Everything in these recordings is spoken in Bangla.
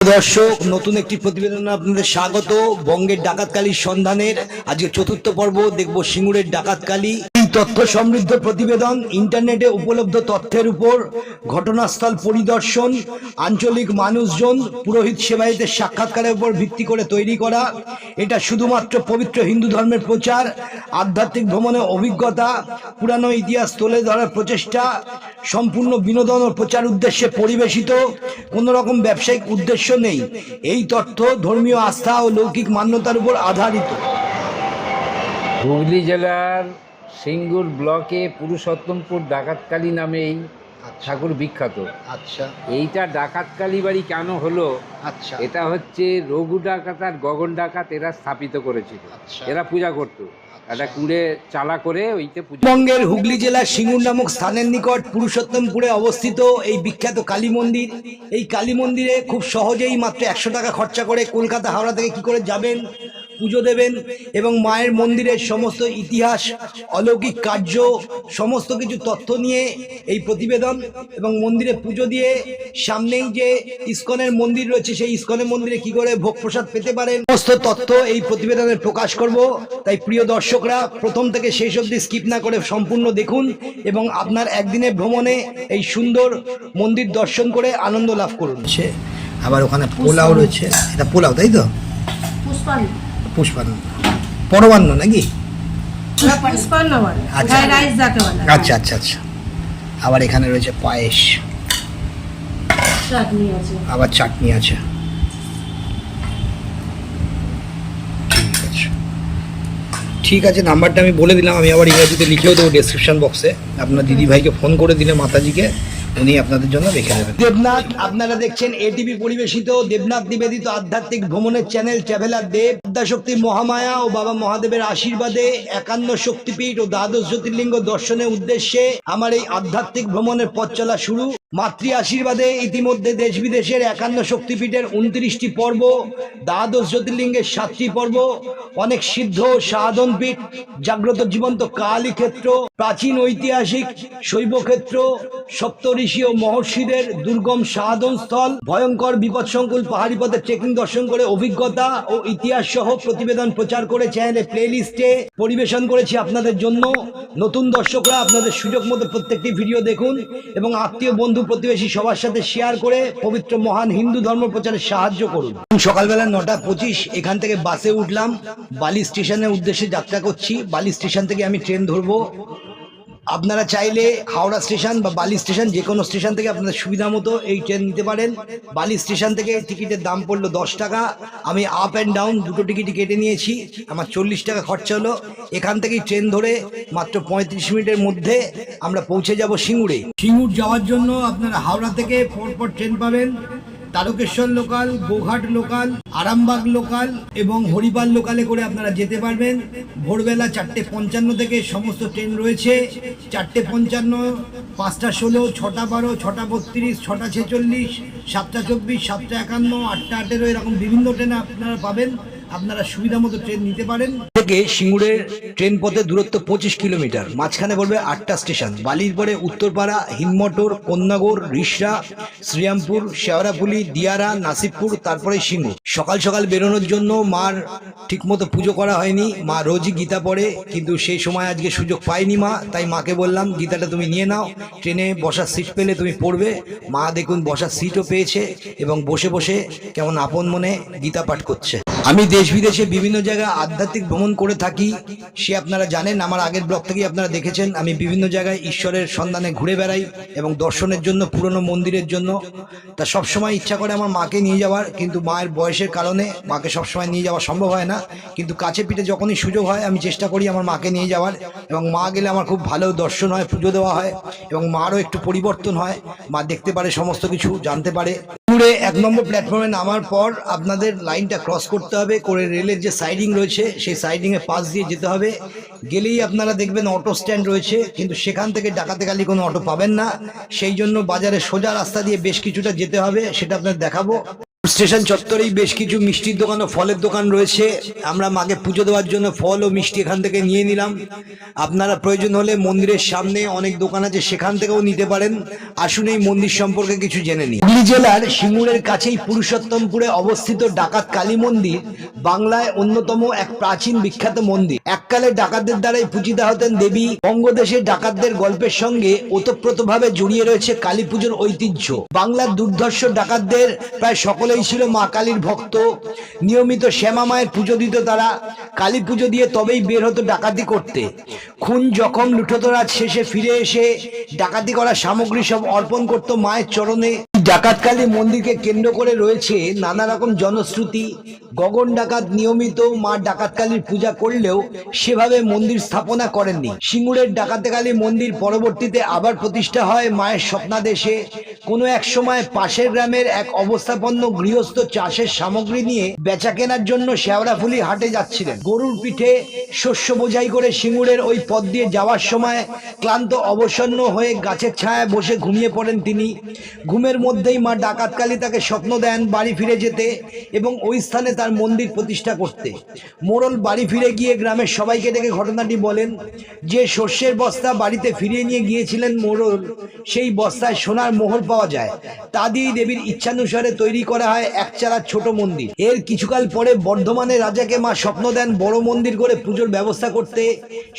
দর্শক, নতুন একটি প্রতিবেদন আপনাদের স্বাগত। বঙ্গের ডাকাতকালীর সন্ধানের আজকে চতুর্থ পর্ব, দেখব সিঙ্গুরের ডাকাতকালী। তথ্য সমৃদ্ধ প্রতিবেদন, ইন্টারনেটে উপলব্ধ তথ্যের উপর ঘটনাস্থল পরিদর্শন, আঞ্চলিক মানুষজন পুরোহিত সেবায়তের সাক্ষাৎকারের উপর ভিত্তি করে তৈরি করা। এটা শুধুমাত্র পবিত্র হিন্দু ধর্মের প্রচার, আধ্যাত্মিক ভ্রমণের অভিজ্ঞতা, পুরানো ইতিহাস তুলে ধরার প্রচেষ্টা, সম্পূর্ণ বিনোদন ও প্রচার উদ্দেশ্যে পরিবেশিত কোনো রকম ব্যবসায়িক উদ্দেশ্য নেই। এই তথ্য ধর্মীয় আস্থা ও লৌকিক মান্যতার উপর আধারিত। হুগলি জেলার সিঙ্গুর ব্লকে পুরুষোত্তমপুর ডাকাতকালী নামেই ঠাকুর বিখ্যাত। আচ্ছা। এইটা ডাকাতকালী বাড়ি কেন হলো? আচ্ছা। এটা হচ্ছে রঘু ডাকাত আর গগন ডাকাত এরা স্থাপিত করেছিল। আচ্ছা। এরা পূজা করতো। একটা কুড়ে চালা করে ওইতে পূজা পশ্চিমবঙ্গের হুগলি জেলার সিঙ্গুর নামক স্থানের নিকট পুরুষোত্তমপুরে অবস্থিত এই বিখ্যাত কালী মন্দির। এই কালী মন্দিরে খুব সহজেই মাত্র একশো টাকা খরচা করে কলকাতা হাওড়া থেকে কি করে যাবেন? পুজো দেবেন এবং মায়ের মন্দিরের সমস্ত ইতিহাস অলৌকিক কার্য সমস্ত কিছু তথ্য নিয়ে এই প্রতিবেদন এবং মন্দিরে পুজো দিয়ে সামনেই যে ইস্কনের মন্দির রয়েছে সেই ইস্কনের মন্দিরে কি করে ভোগ প্রসাদ পেতে পারেন? সমস্ত তথ্য এই প্রতিবেদনে প্রকাশ করব। তাই প্রিয় দর্শকরা প্রথম থেকে শেষ অবধি স্কিপ না করে সম্পূর্ণ দেখুন এবং আপনার একদিনের ভ্রমণে এই সুন্দর মন্দির দর্শন করে আনন্দ লাভ করুন। আবার ওখানে পোলাও রয়েছে। এটা পোলাও তাই তো? পুষ্পান্ন পুষ্পান্ন। পরমান্ন নাকি? আচ্ছা। আচ্ছা আচ্ছা আচ্ছা। আবার এখানে রয়েছে পায়েস। আবার চাটনি আছে। ঠিক আছে। ঠিক আছে নাম্বারটা আমি বলে দিলাম। আমি আবার ইংরেজিতে লিখেও দেবো ডেসক্রিপশন বক্সে আপনার দিদি ভাইকে ফোন করে দিলে মাতাজিকে। উনি আপনাদের জন্য রেখে দেবেন। দেবনাথ, আপনারা দেখছেন এটিভি পরিবেশিত দেবনাথ নিবেদিত আধ্যাত্মিক ভ্রমণের চ্যানেল ট্রাভেলার দেব শক্তি মহামায়া ও বাবা মহাদেবের আশীর্বাদে একান্ন শক্তিপীঠ ও দ্বাদশ জ্যোতির্লিঙ্গ দর্শনের উদ্দেশ্যে আমার এই আধ্যাত্মিক ভ্রমণের পথ চলা শুরু। মাতৃ আশীর্বাদে ইতিমধ্যে দেশ বিদেশের একান্ন শক্তিপীঠের উনত্রিশটি পর্ব, দ্বাদশ জ্যোতির্লিঙ্গের সাতটি পর্ব, অনেক সিদ্ধ সাধন পীঠ জাগ্রত জীবন্ত কালী ক্ষেত্র প্রাচীন ঐতিহাসিক শৈব ক্ষেত্র সপ্ত ঋষি ও মহর্ষিদের দুর্গম সাধন স্থল ভয়ঙ্কর বিপদসংকুল পাহাড়ি পথে ট্রেকিং দর্শন করে অভিজ্ঞতা ও ইতিহাস সহ প্রতিবেদন প্রচার করে চ্যানেলে প্লে লিস্টে পরিবেশন করেছি আপনাদের জন্য। নতুন দর্শকরা আপনাদের সুযোগ মতো প্রত্যেকটি ভিডিও দেখুন এবং আত্মীয় বন্ধু প্রতিবেশী সবার সাথে শেয়ার করে পবিত্র মহান হিন্দু ধর্ম প্রচারে সাহায্য করুন। সকালবেলা নটা পঁচিশ এখান থেকে বাসে উঠলাম, বালি স্টেশনের উদ্দেশ্যে যাত্রা করছি। বালি স্টেশন থেকে আমি ট্রেন ধরবো। আপনারা চাইলে হাওড়া স্টেশন বা বালি স্টেশন, যে কোনো স্টেশন থেকে আপনাদের সুবিধা মতো এই ট্রেন নিতে পারেন। বালি স্টেশন থেকে টিকিটের দাম পড়ল দশ টাকা। আমি আপ অ্যান্ড ডাউন দুটো টিকিটই কেটে নিয়েছি। আমার চল্লিশ টাকা খরচা হলো। এখান থেকেই ট্রেন ধরে মাত্র পঁয়ত্রিশ মিনিটের মধ্যে আমরা পৌঁছে যাব সিঙ্গুরে। সিঙ্গুর যাওয়ার জন্য আপনারা হাওড়া থেকে পরপর ট্রেন পাবেন। Tarakeswar local, Goghat local, Arambagh local এবং হরিপাল লোকালে করে আপনারা যেতে পারবেন। ভোরবেলা চারটে পঞ্চান্ন থেকে সমস্ত ট্রেন রয়েছে। চারটে পঞ্চান্ন, পাঁচটা ষোলো, ছটা বারো, ছটা বত্রিশ, ছটা ছেচল্লিশ, সাতটা চব্বিশ, সাতটা একান্ন, আটটা আঠেরো, এরকম বিভিন্ন ট্রেন আপনারা পাবেন। আপনারা সুবিধা মতো ট্রেন নিতে পারেন। থেকে সিঙ্গুরের ট্রেন পথে দূরত্ব পঁচিশ কিলোমিটার। মাঝখানে পড়বে আটটা স্টেশন বালির পরে উত্তরপাড়া হিনমটর কন্যাগর রিসরা, শ্রীরামপুর, শেওড়াপুলি, দিয়ারা, নাসিবপুর, তারপরে সিঙ্গুর। সকাল সকাল বেরোনোর জন্য মার ঠিকমতো পুজো করা হয়নি। মা রোজই গীতা পড়ে, কিন্তু সেই সময় আজকে সুযোগ পাইনি মা। তাই মাকে বললাম, গীতাটা তুমি নিয়ে নাও। ট্রেনে বসার সিট পেলে তুমি পড়বে। মা দেখুন বসার সিটও পেয়েছে এবং বসে বসে কেমন আপন মনে গীতা পাঠ করছে। আমি দেশ বিদেশে বিভিন্ন জায়গায় আধ্যাত্মিক ভ্রমণ করে থাকি। সে আপনারা জানেন, আমার আগের ব্লগ থেকেই আপনারা দেখেছেন, আমি বিভিন্ন জায়গায় ঈশ্বরের সন্ধানে ঘুরে বেড়াই এবং দর্শনের জন্য, পুরনো মন্দিরের জন্য। তা সবসময় ইচ্ছা করে আমার মাকে নিয়ে যাওয়ার, কিন্তু মায়ের বয়সের কারণে মাকে সবসময় নিয়ে যাওয়া সম্ভব হয় না। কিন্তু কাছে পিঠে যখনই সুযোগ হয়, আমি চেষ্টা করি আমার মাকে নিয়ে যাওয়ার এবং মা গেলে আমার খুব ভালো দর্শন হয়, পুজো দেওয়া হয় এবং মারও একটু পরিবর্তন হয়। মা দেখতে পারে সমস্ত কিছু, জানতে পারে। পুরে এক নম্বর প্ল্যাটফর্মে নামার পর আপনাদের লাইনটা ক্রস করতে হবে, করে রেলের যে সাইডিং রয়েছে, সেই সাইডিংয়ে পাশ দিয়ে যেতে হবে। গেলেই আপনারা দেখবেন অটো স্ট্যান্ড রয়েছে, কিন্তু সেখান থেকে ডাকাতে গালি কোনো অটো পাবেন না। সেই জন্য বাজারে সোজা রাস্তা দিয়ে বেশ কিছুটা যেতে হবে, সেটা আপনার দেখাবো। স্টেশন চত্বরেই বেশ কিছু মিষ্টির দোকান ও ফলের দোকান রয়েছে। আমরা মাকে পুজো দেওয়ার জন্য ফল ও মিষ্টি এখান থেকে নিয়ে নিলাম। আপনারা প্রয়োজন হলে মন্দিরের সামনে অনেক দোকান আছে, সেখান থেকেও নিতে পারেন। আসুন এই মন্দির সম্পর্কে কিছু জেনে নিই। হুগলি জেলার সিঙ্গুরের কাছেই পুরুষোত্তমপুরে অবস্থিত ডাকাত কালী মন্দির, বাংলায় অন্যতম এক প্রাচীন বিখ্যাত মন্দির। এককালে ডাকাতদের দ্বারাই পূজিত হতেন দেবী। বঙ্গদেশের ডাকাতদের গল্পের সঙ্গে ওতপ্রোতভাবে জড়িয়ে রয়েছে কালী পুজোর ঐতিহ্য। বাংলার দুর্ধর্ষ ডাকাতদের প্রায় সকলেই ছিল মা কালীর ভক্ত। নিয়মিত শ্যামা মায়ের পুজো দিত তারা। কালী পুজো দিয়ে তবেই বের হতো ডাকাতি করতে। খুন, জখম, লুঠতরাজ শেষে ফিরে এসে ডাকাতি করা সামগ্রী সব অর্পণ করত মায়ের চরণে। ডাকাতকালী মন্দিরকে কেন্দ্র করে রয়েছে নানা রকম জনশ্রুতি। গগন ডাকাত নিয়মিত মা ডাকাতকালীর পূজা করলেও সেভাবে মন্দির স্থাপনা করেননি। সিঙ্গুরের ডাকাতকালী মন্দির পরবর্তীতে আবার প্রতিষ্ঠা হয় মায়ের স্বপ্নাদেশে। কোনো এক সময় পাশের গ্রামের এক অবস্থাপন্ন গৃহস্থ চাষের সামগ্রী নিয়ে বেচা কেনার জন্য শেওড়াফুলি হাটে যাচ্ছিলেন। গরুর পিঠে শস্য বোঝাই করে সিঙ্গুরের ওই পথ দিয়ে যাওয়ার সময় ক্লান্ত অবসন্ন হয়ে গাছের ছায়ায় বসে ঘুমিয়ে পড়েন তিনি। ঘুমের মধ্যেই মা ডাকাতকালী তাকে স্বপ্ন দেন বাড়ি ফিরে যেতে এবং ওই স্থানে তার মন্দির প্রতিষ্ঠা করতে। মোড়ল বাড়ি ফিরে গিয়ে গ্রামের সবাইকে ডেকে ঘটনাটি বলেন, যে শস্যের বস্তা বাড়িতে ফিরিয়ে নিয়ে গিয়েছিলেন মোড়ল সেই বস্তায় সোনার মোহর পাওয়া যায়। তা দিয়েই দেবীর ইচ্ছানুসারে তৈরি করা হয় একচালা ছোট মন্দির। এর কিছুকাল পরে বর্ধমানের রাজাকে মা স্বপ্ন দেন বড় মন্দির করে পুজোর ব্যবস্থা করতে।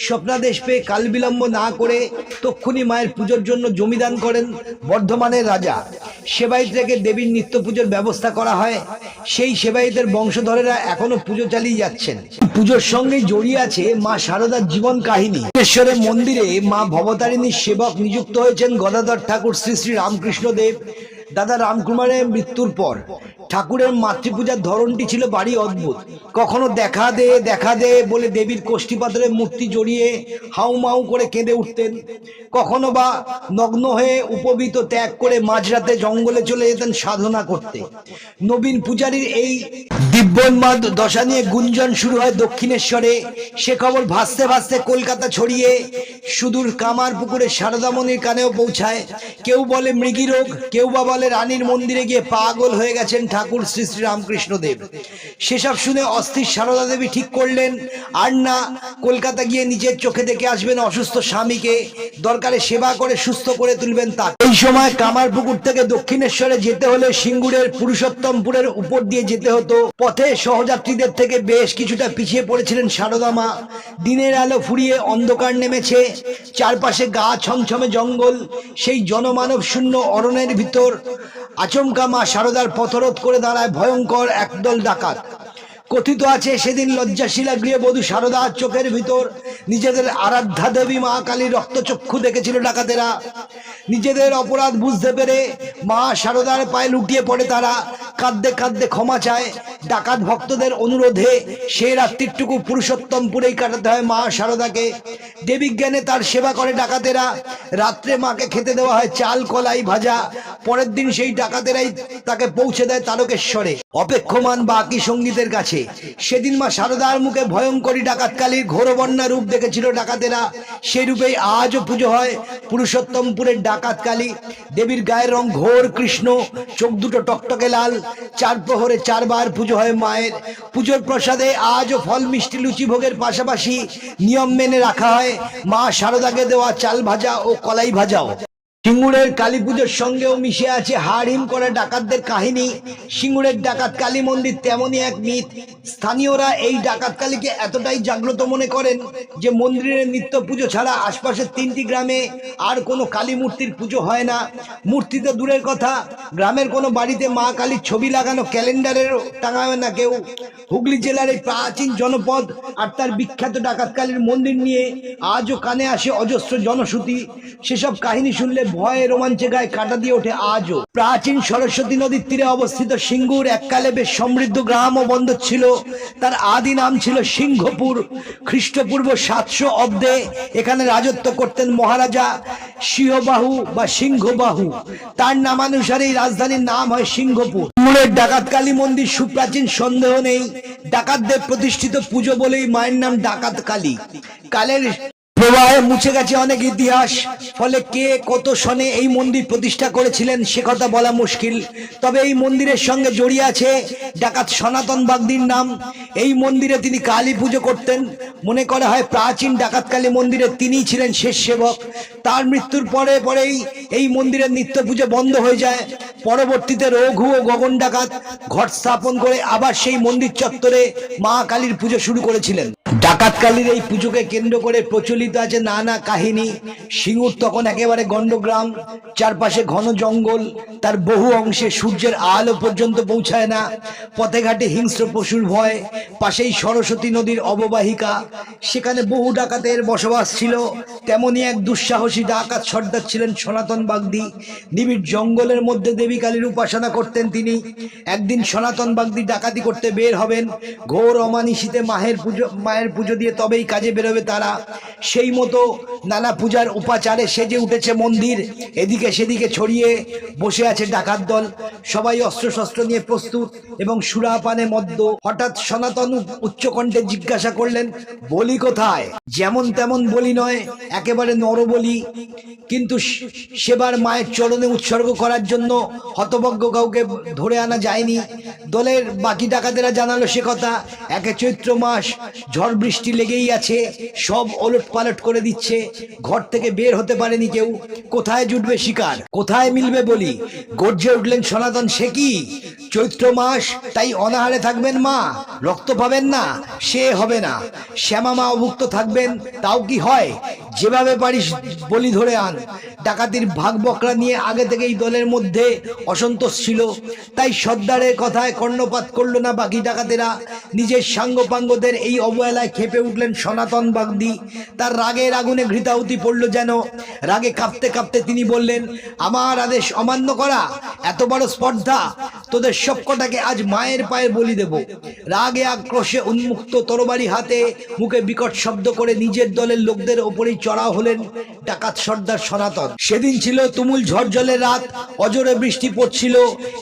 স্বপ্নাদেশ পেয়ে কাল বিলম্ব না করে তক্ষুনি মায়ের পুজোর জন্য জমিদান করেন বর্ধমানের রাজা। সেবাইত থেকে দেবীর নিত্য পুজোর ব্যবস্থা করা হয়। সেই সেবাইদের বংশধরেরা এখনও পুজো চালিয়ে যাচ্ছেন। পুজোর সঙ্গে জড়িয়ে আছে মা শারদার জীবন কাহিনী। ঈশ্বরের মন্দিরে মা ভবতারিণীর সেবক নিযুক্ত হয়েছেন গদাধর ঠাকুর শ্রী শ্রী রামকৃষ্ণ দেব দাদা রামকুমারের মৃত্যুর পর। ঠাকুরের মাতৃপূজার ধরনটি ছিল বাড়ি অদ্ভুত। কখনো দেখা দে দেখা দে বলে দেবীর কোষ্ঠীপাতরে মূর্তি জড়িয়ে হাউ মাউ করে কেঁদে উঠতেন। কখনো বা নগ্ন হয়ে উপবিত ত্যাগ করে মাঝরাতে জঙ্গলে চলে যেতেন সাধনা করতে। নবীন পূজারীর এই দিব্যোন্মাদ দশা নিয়ে গুঞ্জন শুরু হয় দক্ষিণেশ্বরে। সে খবর ভাসতে ভাসতে কলকাতা ছড়িয়ে সুদূর কামার পুকুরে সারদামণির কানেও পৌঁছায়। কেউ বলে মৃগী রোগ কেউ বা বলে রানীর মন্দিরে গিয়ে পাগল হয়ে গেছেন ঠাকুর। শ্রী শ্রী রামকৃষ্ণ দেব। সেসব শুনে অস্থির সারদা দেবী ঠিক করলেন, আর না, কলকাতা গিয়ে নিজের চোখে দেখে আসবেন অসুস্থ স্বামীকে, দরকারে সেবা করে, সুস্থ করে তুলবেন তা এই সময় কামারপুকুর থেকে দক্ষিণেশ্বরে যেতে হলে সিঙ্গুরের পুরুষোত্তমপুরের উপর দিয়ে যেতে হতো। পথে সহযাত্রীদের থেকে বেশ কিছুটা পিছিয়ে পড়েছিলেন সারদা মা। দিনের আলো ফুরিয়ে অন্ধকার নেমেছে। চারপাশে গা ছমছমে জঙ্গল, সেই জনমানব শূন্য অরণ্যের ভিতর। আচমকা মা সারদার পথরোধ করে দাঁড়ায় ভয়ঙ্কর একদল ডাকাত। কথিত আছে, সেদিন লজ্জাশীলা গৃহবধূ সারদা চোখের ভিতর নিজেদের আরাধ্যা দেবী মা কালীর রক্তচক্ষু দেখেছিল ডাকাতেরা। নিজেদের অপরাধ বুঝতে পেরে মা সারদার পায়ে লুটিয়ে পড়ে তারা, কাঁদতে কাঁদতে ক্ষমা চায়। ডাকাত ভক্তদের অনুরোধে সেই রাত্রিটুকু পুরুষোত্তমপুরেই কাটাতে হয় মা সারদাকে। দেবীজ্ঞানে তার সেবা করে ডাকাতেরা। রাত্রে মাকে খেতে দেওয়া হয় চাল, কলাই ভাজা। পরের দিন সেই ডাকাতেরাই তাকে পৌঁছে দেয় তারকেশ্বরে। অপেক্ষমান বাকি সঙ্গীতের কাছে। সেদিন মা সারদার মুখে ভয়ঙ্করী ডাকাতকালীর ঘোরবন্যা রূপ দেখেছিল ডাকাতেরা। সেই রূপেই আজও পুজো হয় পুরুষোত্তমপুরের ডাকাতকালী। দেবীর গায়ের রং ঘোর কৃষ্ণ, চোখ দুটো টকটকে লাল। চার প্রহরে চারবার পুজো হয় মায়ের। পুজোর প্রসাদে আজও ফল মিষ্টি লুচি ভোগের পাশাপাশি নিয়ম মেনে রাখা হয়। মা সারদাকে দেওয়া চাল ভাজা ও কলাই ভাজাও। সিঙ্গুরের কালী পুজোর সঙ্গেও মিশে আছে হাড়হিম করে ডাকাতদের কাহিনী। সিঙ্গুরের ডাকাত কালী মন্দির তেমনই এক মিথ। স্থানীয়রা এই ডাকাত কালীকে এতটাই জাগ্রত মনে করেন যে মন্দিরের নিত্য পুজো ছাড়া আশপাশের তিনটি গ্রামে আর কোনো কালী মূর্তির পুজো হয় না। মূর্তি তো দূরের কথা গ্রামের কোনো বাড়িতে মা কালীর ছবি লাগানো ক্যালেন্ডারেরও টাঙায় না কেউ। হুগলি জেলার এই প্রাচীন জনপদ আর তার বিখ্যাত ডাকাতকালীর মন্দির নিয়ে আজও কানে আসে অজস্র জনশ্রুতি। সেসব কাহিনী শুনলে ভয়ে রোমাঞ্চে গায়ে কাটা দিয়ে ওঠে আজও। প্রাচীন সরস্বতী নদীর তীরে অবস্থিত সিঙ্গুর এককালে বেশ সমৃদ্ধ গ্রাম ও বন্দর ছিল। তার আদি নাম ছিল সিংহপুর। খ্রিস্টপূর্ব সাতশো অব্দে এখানে রাজত্ব করতেন মহারাজা সিংহবাহু বা সিংহবাহু। তার নামানুসারে রাজধানীর নাম হয় সিংহপুর। মূলের ডাকাত কালী মন্দির সুপ্রাচীন, সন্দেহ নেই। ডাকাতদের প্রতিষ্ঠিত পুজো বলেই মায়ের নাম ডাকাত কালী। কালের প্রবাহে মুছে গেছে অনেক ইতিহাস। ফলে কে কত সনে এই মন্দির প্রতিষ্ঠা করেছিলেন সে কথা বলা মুশকিল। তবে এই মন্দিরের সঙ্গে জড়িয়ে আছে ডাকাত সনাতন বাগদির নাম। এই মন্দিরে তিনি কালী পুজো করতেন। মনে করা হয় প্রাচীন ডাকাত কালী মন্দিরে তিনিই ছিলেন শেষ সেবক। তার মৃত্যুর পরে পরেই এই মন্দিরের নিত্য পুজো বন্ধ হয়ে যায়। পরবর্তীতে রঘু ও গগন ডাকাত ঘট স্থাপন করে আবার সেই মন্দির চত্বরে মা কালীর পুজো শুরু করেছিলেন। ডাকাত কালীর এই পুজোকে কেন্দ্র করে প্রচলিত আছে নানা কাহিনী। সিঙ্গুর তখন একেবারে গণ্ডগ্রাম, চারপাশে ঘন জঙ্গল, তার বহু অংশে সূর্যের আলো পর্যন্ত পৌঁছায় না। পথে ঘাটে হিংস্র পশুর ভয়, পাশেই সরস্বতী নদীর অববাহিকা। সেখানে বহু ডাকাতের বসবাস ছিল তেমনই এক দুঃসাহসী ডাকাত সর্দার ছিলেন সনাতন বাগদি। নিবিড় জঙ্গলের মধ্যে দেবী কালীর উপাসনা করতেন তিনি। একদিন সনাতন বাগদি ডাকাতি করতে বের হবেন। ঘোর অমানিসিতে মাহের পুজো মায়ের পুজো দিয়ে তবেই কাজে বেরোবে তারা। সেই মতো নানা পূজার উপাচারে সেজে উঠেছে মন্দির। এদিকে সেদিকে ছড়িয়ে বসে আছে ডাকাত দল। সবাই অস্ত্রশস্ত্র নিয়ে প্রস্তুত এবং সুরাপানে মদ্য। হঠাৎ সনাতন উচ্চকণ্ঠে জিজ্ঞাসা করলেন, বলি কোথায়? যেমন তেমন বলি নয়, একেবারে নর বলি কিন্তু সেবার মায়ের চরণে উৎসর্গ করার জন্য হতভজ্ঞ কাউকে ধরে আনা যায়নি। দলের বাকি ডাকাতেরা জানালো সে কথা। একে চৈত্র মাস, ঝড় বৃষ্টি লেগেই আছে। সব ওলট পালট করে দিচ্ছে। ঘর থেকে বের হতে পারেনি কেউ। কোথায় জুটবে শিকার? কোথায় মিলবে বলি? গর্জে উঠলেন সনাতন, সে কি? চৈত্র মাস, তাই অনাহারে থাকবেন মা। রক্ত পাবেন না, সে হবে না। শ্যামা মা অভুক্ত থাকবেন, তাও কি হয়? যেভাবে পারিস বলি ধরে আন। ডাকাতির ভাগ বকরা নিয়ে আগে থেকেই দলের মধ্যে অসন্তোষ ছিল। তাই সর্দারের কথায় কর্ণপাত করল না বাকি ডাকাতেরা। নিজের সাঙ্গপাঙ্গদের এই অবহেলায় খেপে উঠলেন সনাতন বাগদি। তার রাগের আগুনে ঘৃতাহুতি পড়ল যেন। রাগে কাঁপতে কাঁপতে তিনি বললেন, আমার আদেশ অমান্য করা, এত বড় স্পর্ধা, তোদের সবকটাকে আজ মায়ের পায়ে বলি দেব। রাগে আক্রোশে উন্মুক্ত তরবারি হাতে মুখে বিকট শব্দ করে নিজের দলের লোকদের ওপরেই চড়া হলেন ডাকাত সর্দার সনাতন। সেদিন ছিল তুমুল ঝড় জলের রাত, অজরে বৃষ্টি পড়ছিল,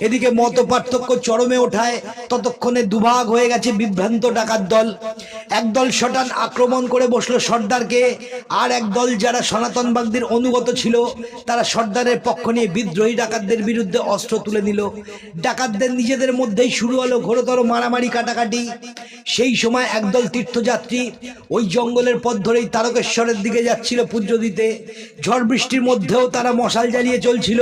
এদিকে মত পার্থক্য চরমে ওঠায়, ততক্ষণে দুভাগ হয়ে গেছে বিভ্রান্ত ডাকাত দল। একদল শটান আক্রমণ করে বসল সর্দারকে, আর এক দল যারা সনাতন বাগদির অনুগত ছিল, তারা সর্দারের পক্ষ নিয়ে বিদ্রোহী ডাকাতদের বিরুদ্ধে অস্ত্র তুলে নিল। ডাকাতদের নিজেদের মধ্যেই শুরু হলো ঘোরতর মারামারি কাটাকাটি। সেই সময় একদল তীর্থযাত্রী ওই জঙ্গলের পথ ধরেই তারকেশ্বরের দিকে যাচ্ছিল পুজো দিতে। ঝড় বৃষ্টির মধ্যেও তারা মশাল জ্বালিয়ে চলছিল।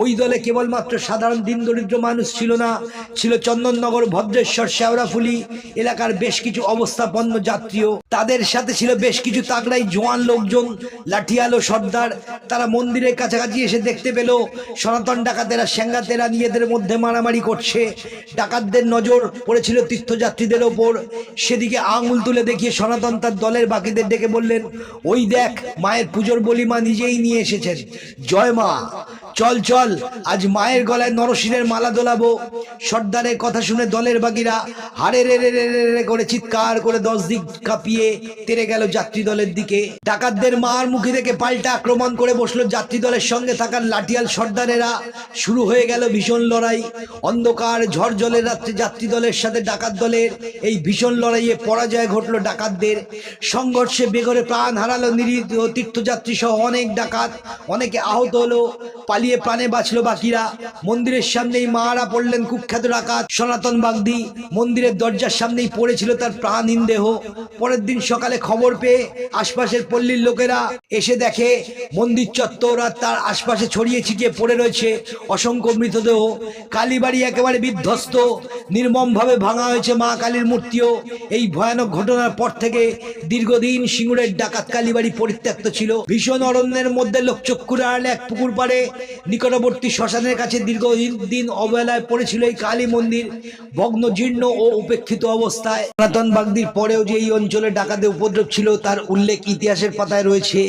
ওই দলে কেবলমাত্র সাধারণ দিন দরিদ্র মানুষ ছিল না, ছিল চন্দননগর, ভদ্রেশ্বর শেওড়াফুলি এলাকার বেশ কিছু অবস্থাপন্ন যাত্রীও। তাদের সাথে ছিল বেশ কিছু তাগড়াই জোয়ান লোকজন, লাঠিয়ালো সর্দার। তারা মন্দিরের কাছাকাছি এসে দেখতে পেল, সনাতন ডাকাতেরা সেঙ্গাতেরা নিজেদের মধ্যে মারামারি করছে। ডাকাতদের নজর পড়েছিল তীর্থযাত্রীদের ওপর। সেদিকে আঙুল তুলে দেখিয়ে সনাতন তার দলের বাকিদের ডেকে বললেন, ওই দেখ, মায়ের পুজোর বলিমা নিজেই নিয়ে এসেছেন। জয় মা। চল চল, আজ মায়ের গলায় নরসিংহের মালা দোলাবো। সর্দারের কথা শুনে দলের বাকিরা হারে রে রে রে রে করে চিৎকার করে দশ দিক কাঁপিয়ে তেরে গেল যাত্রী দলের দিকে। ডাকাতদের মার মুখে থেকে পাল্টা আক্রমণ করে বসল যাত্রী দলের সঙ্গে থাকার লাঠিয়াল সর্দারেরা। শুরু হয়ে গেল ভীষণ লড়াই। অন্ধকার ঝড় জলের রাত্রে যাত্রী দলের সাথে ডাকাত দলের এই ভীষণ লড়াইয়ে পরাজয় ঘটলো ডাকাতদের। সংঘর্ষে বেঘরে প্রাণ হারালো নিরীহ তীর্থযাত্রী সহ অনেক ডাকাত, অনেকে আহত হলো। পালিয়ে প্রাণে বাঁচলো বাকিরা। মন্দিরের সামনেই মারা পড়লেন কুখ্যাত ডাকাত সনাতন বাগদি। মন্দিরের দরজার সামনেই পড়েছিল তার প্রাণহীন দেহ পরের দিন সকালে খবর পেয়ে আশপাশের পল্লীর লোকেরা এসে দেখে, মন্দির চত্বর আর তার আশপাশে ছড়িয়ে ছিটিয়ে পড়ে রয়েছে অসংখ্য মৃতদেহ। কালীবাড়ি একেবারে বিধ্বস্ত, নির্মমভাবে ভাঙা হয়েছে মা কালীর মূর্তিও। এই ভয়ানক ঘটনার পর থেকে দীর্ঘদিন সিঙ্গুরের ডাকাত কালীবাড়ি পরিত্যক্ত ছিল। ভীষণ অরণ্যের মধ্যে লোকচক্ষুর আড়ালে এক পুকুর পাড়ে নিকটবর্তী শ্মশানের কাছে দীর্ঘদিন দিন অবহেলায় পড়েছিল এই কালী মন্দির ভগ্ন জীর্ণ ও উপেক্ষিত অবস্থায়। সনাতন বাগদির পরেও যে এই অঞ্চলে ডাকাতে উপদ্রব ছিল তার উল্লেখ ইতিহাসের পাতায় রয়েছে।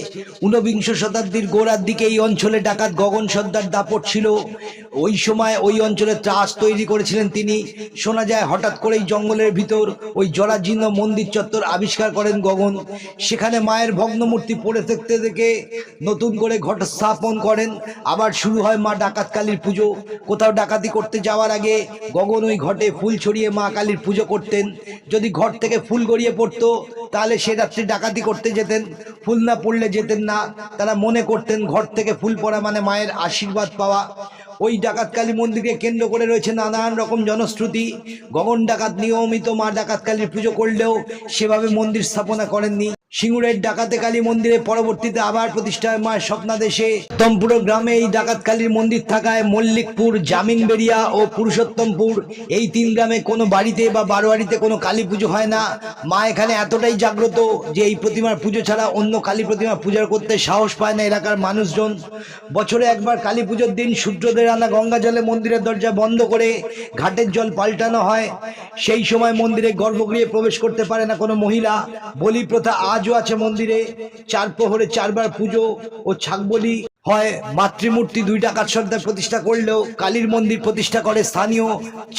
ঊনবিংশ শতাব্দীর গোড়ার দিকে এই অঞ্চলে ডাকাত গগন সর্দার দাপট ছিল। ওই সময় ওই অঞ্চলে ত্রাস তৈরি করেছিলেন তিনি। শোনা যায় হঠাৎ করেই জঙ্গলের ভিতর ওই জরাজীর্ণ মন্দির চত্বর আবিষ্কার করেন গগন। সেখানে মায়ের ভগ্ন মূর্তি পড়ে থাকতে দেখে নতুন করে ঘট স্থাপন করেন। আবার শুরু হয় মা ডাকাত কালীর পুজো। কোথাও ডাকাতি করতে যাওয়ার আগে গগন ওই ঘটে ফুল ছড়িয়ে মা কালীর পুজো করতেন। যদি ঘর থেকে ফুল গড়িয়ে পড়তো, তাহলে সে রাত্রি ডাকাতি করতে যেতেন। ফুল না পড়লে যেতেন না। তারা মনে করতেন ঘর থেকে ফুল পড়া মানে মায়ের আশীর্বাদ পাওয়া। ওই ডাকাত কালী মন্দিরকে কেন্দ্র করে রয়েছে নানান রকম জনশ্রুতি। গগন ডাকাত নিয়মিত মা ডাকাত কালীর পুজো করলেও সেভাবে মন্দির স্থাপনা করেননি। সিঙ্গুরের ডাকাতে কালী মন্দিরে পরবর্তীতে আবার প্রতিষ্ঠা হয় মায়ের স্বপ্নাদেশে। তমপুর গ্রামে এই ডাকাত কালীর মন্দির থাকায় মল্লিকপুর, জামিনবেড়িয়া ও পুরুষোত্তমপুর এই তিন গ্রামে কোনো বাড়িতে বা বারোয়ারিতে কোনো কালী পুজো হয় না। মা এখানে এতটাই জাগ্রত যে এই প্রতিমার পুজো ছাড়া অন্য কালী প্রতিমা পূজা করতে সাহস পায় না এলাকার মানুষজন। বছরে একবার কালী পুজোর দিন সূর্যদের আনা গঙ্গা জলে মন্দিরের দরজা বন্ধ করে ঘাটের জল পাল্টানো হয়। সেই সময় মন্দিরে গর্ভগৃহে প্রবেশ করতে পারে না কোনো মহিলা। বলি প্রথা আজও আছে মন্দিরে চার প্রহরে চারবার পুজো ও ছাগবলি। হয় মাতৃমূর্তি দুই ডাকাত সর্দার প্রতিষ্ঠা করলেও কালীর মন্দির প্রতিষ্ঠা করে স্থানীয়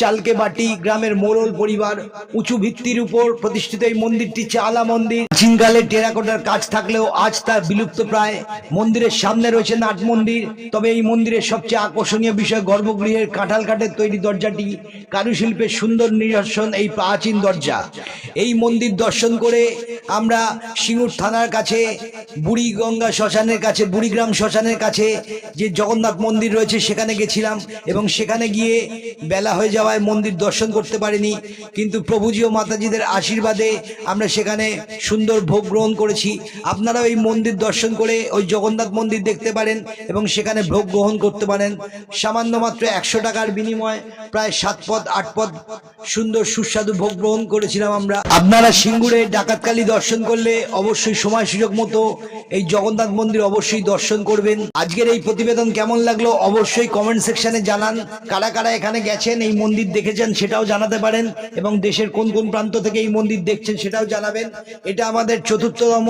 চালকে বাটি গ্রামের মোরল পরিবার উঁচু ভিত্তির উপর প্রতিষ্ঠিত এই মন্দিরটি চালা মন্দির। প্রাচীনকালে টেরাকোটার কাজ থাকলেও আজ তা বিলুপ্ত প্রায়। মন্দিরের সামনে রয়েছে নাট মন্দির, তবে এই মন্দিরের সবচেয়ে আকর্ষণীয় বিষয় গর্ভগৃহের কাঁঠাল কাঠের তৈরি দরজাটি, কারুশিল্পের সুন্দর নিদর্শন এই প্রাচীন দরজা। এই মন্দির দর্শন করে আমরা সিঙ্গুর থানার কাছে, বুড়িগঙ্গা শ্মশানের কাছে, বুড়িগ্রাম শ্মশানের কাছে যে জগন্নাথ মন্দির রয়েছে, সেখানে গেছিলাম এবং সেখানে গিয়ে বেলা হয়ে যাওয়ায় মন্দির দর্শন করতে পারিনি। কিন্তু প্রভুজি ও মাতাজিদের আশীর্বাদে আমরা সেখানে সুন্দর ভোগ গ্রহণ করেছি। আপনারাও এই মন্দির দর্শন করে ওই জগন্নাথ মন্দির দেখতে পারেন এবং সেখানে ভোগ গ্রহণ করতে পারেন। সামান্য মাত্র একশো টাকার বিনিময়ে প্রায় সাত পদ, আট পদ সুন্দর সুস্বাদু ভোগ গ্রহণ করেছিলাম আমরা। আপনারা সিঙ্গুরে ডাকাতকালী দর্শন করলে অবশ্যই সময় সুযোগ মতো এই জগন্নাথ মন্দির অবশ্যই দর্শন করবেন। আজকের এই প্রতিবেদন কেমন লাগল অবশ্যই কমেন্ট সেকশনে জানান। কারা কারা এখানে গেছেন, এই মন্দির দেখেছেন সেটাও জানাতে পারেন এবং দেশের কোন কোন প্রান্ত থেকে এই মন্দির দেখছেন সেটাও জানাবেন। এটা আমাদের চতুর্থতম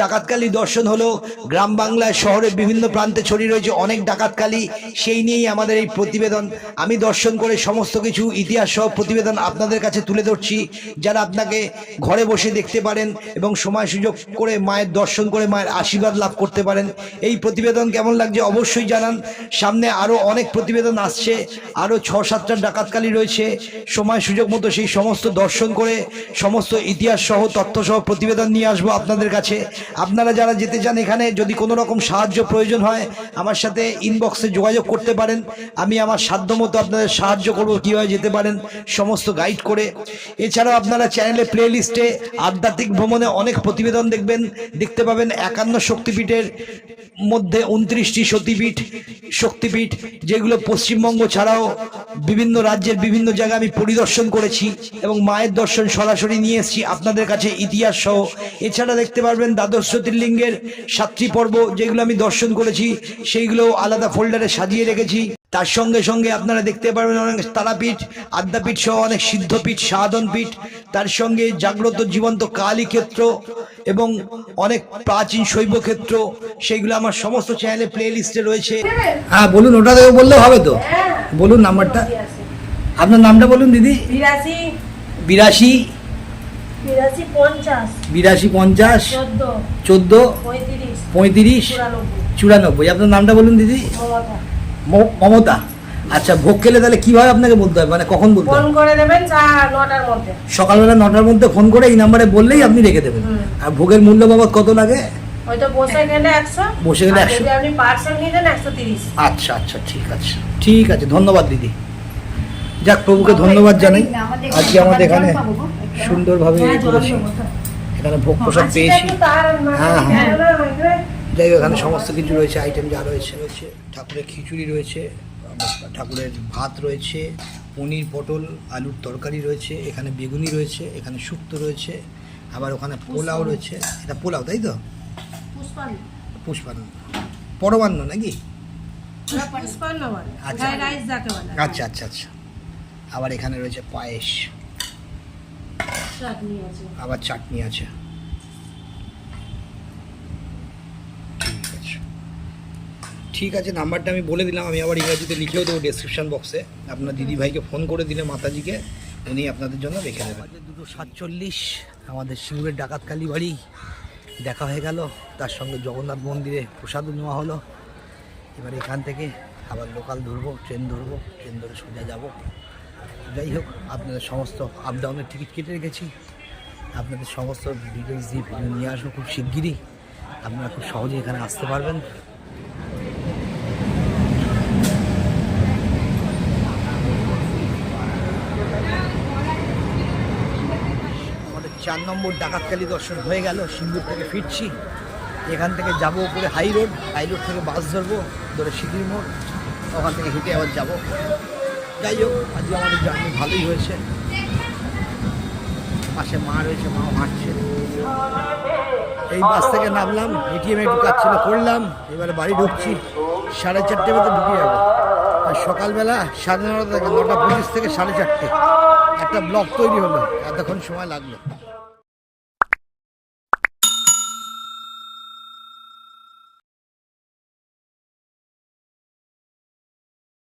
ডাকাতকালী দর্শন হলো। গ্রাম বাংলায় শহরের বিভিন্ন প্রান্তে ছড়িয়ে রয়েছে অনেক ডাকাতকালী, সেই নিয়েই আমাদের এই প্রতিবেদন। আমি দর্শন করে সমস্ত কিছু ইতিহাস সহ প্রতিবেদন আপনাদের কাছে তুলে ধরছি। যারা আপনাকে ঘরে বসে দেখতে পারেন এবং সময় সুযোগ করে মায়ের দর্শন করে মায়ের আশীর্বাদ লাভ করতে পারেন, এই প্রতিবেদন কেমন লাগছে অবশ্যই জানান। সামনে আরও অনেক প্রতিবেদন আসছে আরও ছ সাতটা ডাকাতকালী রয়েছে। সময় সুযোগ মতো সেই সমস্ত দর্শন করে সমস্ত ইতিহাস সহ, তথ্য সহ প্রতিবেদন নিয়ে আসব আপনাদের কাছে। আপনারা যারা যেতে চান এখানে, যদি কোনো রকম সাহায্য প্রয়োজন হয়, আমার সাথে ইনবক্সে যোগাযোগ করতে পারেন। আমি আমার সাধ্যমতো আপনাদের সাহায্য করব, কীভাবে যেতে পারেন, সমস্ত গাইড করে। এছাড়াও আপনারা চ্যানেলে প্লে লিস্টে আধ্যাত্মিক ভ্রমণে অনেক প্রতিবেদন দেখবেন। দেখতে পাবেন একান্ন শক্তিপীঠের মধ্যে উনত্রিশটি সতীপীঠ শক্তিপীঠ যেগুলো পশ্চিমবঙ্গ ছাড়াও বিভিন্ন রাজ্যের বিভিন্ন জায়গায় আমি পরিদর্শন করেছি এবং মায়ের দর্শন সরাসরি নিয়ে এসেছি আপনাদের কাছে ইতিহাস সহ। এছাড়া দেখতে পারবেন দ্বাদশ জ্যোতির্লিঙ্গের সাতটি পর্ব যেগুলো আমি দর্শন করেছি সেইগুলো আলাদা ফোল্ডারে সাজিয়ে রেখেছি। তার সঙ্গে সঙ্গে আপনারা দেখতে পারবেন অনেক তারাপীঠ আদ্যাপীঠ সহ অনেক সিদ্ধপীঠ সাধনপীঠ তার সঙ্গে জাগ্রত জীবন্ত কালী ক্ষেত্র এবং অনেক প্রাচীন শৈব ক্ষেত্র সেইগুলো আমার সমস্ত চ্যানেলে প্লে লিস্টে রয়েছে। হ্যাঁ বলুন ওটা থেকে বললে হবে তো? বলুন নাম্বারটা। আপনার নামটা বলুন দিদি। বিরাশি। বিরাশি। বিরাশি পঞ্চাশ। চোদ্দ। পঁয়ত্রিশ। চুরানব্বই। আপনার নামটা বলুন দিদি। মমতা? আচ্ছা ভোগ খেলে তাহলে কীভাবে আপনাকে বলতে হবে মানে কখন বলতে ফোন হবে করে দেবেন নটার মধ্যে। সকালবেলা নটার মধ্যে ফোন করে এই নাম্বারে বললেই আপনি রেখে দেবেন। আর ভোগের মূল্য বাবদ কত লাগে? বসে গেলে একশো বসে গেলে আর 100 যদি আপনি পার্সেল নিয়ে যান একশো তিরিশ। আচ্ছা আচ্ছা ঠিক আছে। ঠিক আছে ধন্যবাদ দিদি। যাক প্রভুকে ধন্যবাদ জানাই। আজকে আমাদের এখানে সুন্দরভাবে এখানে ভোগ প্রসাদ পেয়েছি। হ্যাঁ, হ্যাঁ। যাই এখানে সমস্ত কিছু রয়েছে আইটেম যা রয়েছে। রয়েছে ঠাকুরের খিচুড়ি রয়েছে ঠাকুরের ভাত রয়েছে পনির পটল আলুর তরকারি রয়েছে এখানে বেগুনি রয়েছে এখানে শুক্তো রয়েছে আবার ওখানে পোলাও রয়েছে। এটা পোলাও তাই তো? পুষ্পান্ন। পরমান্ন নাকি? আচ্ছা। আচ্ছা আচ্ছা আচ্ছা। আবার এখানে রয়েছে পায়েস। আবার চাটনি আছে ঠিক আছে ঠিক আছে, নাম্বারটা আমি বলে দিলাম, আমি আবার ইংরাজিতে লিখেও দেবো ডেসক্রিপশন বক্সে আপনার দিদিভাইকে ফোন করে দিলে মাতাজিকে, উনি আপনাদের জন্য রেখে দেবেন। দুটো সাতচল্লিশ, আমাদের সিঙ্গুরের ডাকাতকালী বাড়ি। দেখা হয়ে গেল, তার সঙ্গে জগন্নাথ মন্দিরে প্রসাদও নেওয়া হলো। এবার এখান থেকে আবার লোকাল ধরবো ট্রেন ধরবো ট্রেন ধরে সোজা যাব। যাই হোক, আপনাদের সমস্ত আপ ডাউনের টিকিট কেটে রেখেছি। আপনাদের সমস্ত ডিটেলস দিয়ে ভিডিও নিয়ে আসব খুব শিগগিরই। আপনারা খুব সহজে এখানে আসতে পারবেন আমাদের চার নম্বর ডাকাতকালী দর্শন হয়ে গেল সিঙ্গুর থেকে ফিরছি। এখান থেকে যাব উপরে হাই রোড হাই রোড থেকে বাস ধরবো, ধরে সিঁড়ির মোড়, ওখান থেকে হেঁটে আবার যাব। যাই হোক, আজকে আমাদের জার্নি ভালোই হয়েছে। পাশে মা রয়েছে, মাও হাঁটছে। এই বাস থেকে নামলাম এটিএমে একটু কাজ ছিল, করলাম। এবারে বাড়ি ঢুকছি, সাড়ে চারটে মতো ঢুকে যাব। আর সকালবেলা সাড়ে নটা থেকে, নটা পঁচিশ থেকে সাড়ে চারটে। একটা ব্লক তৈরি হলো, এতক্ষণ সময় লাগল।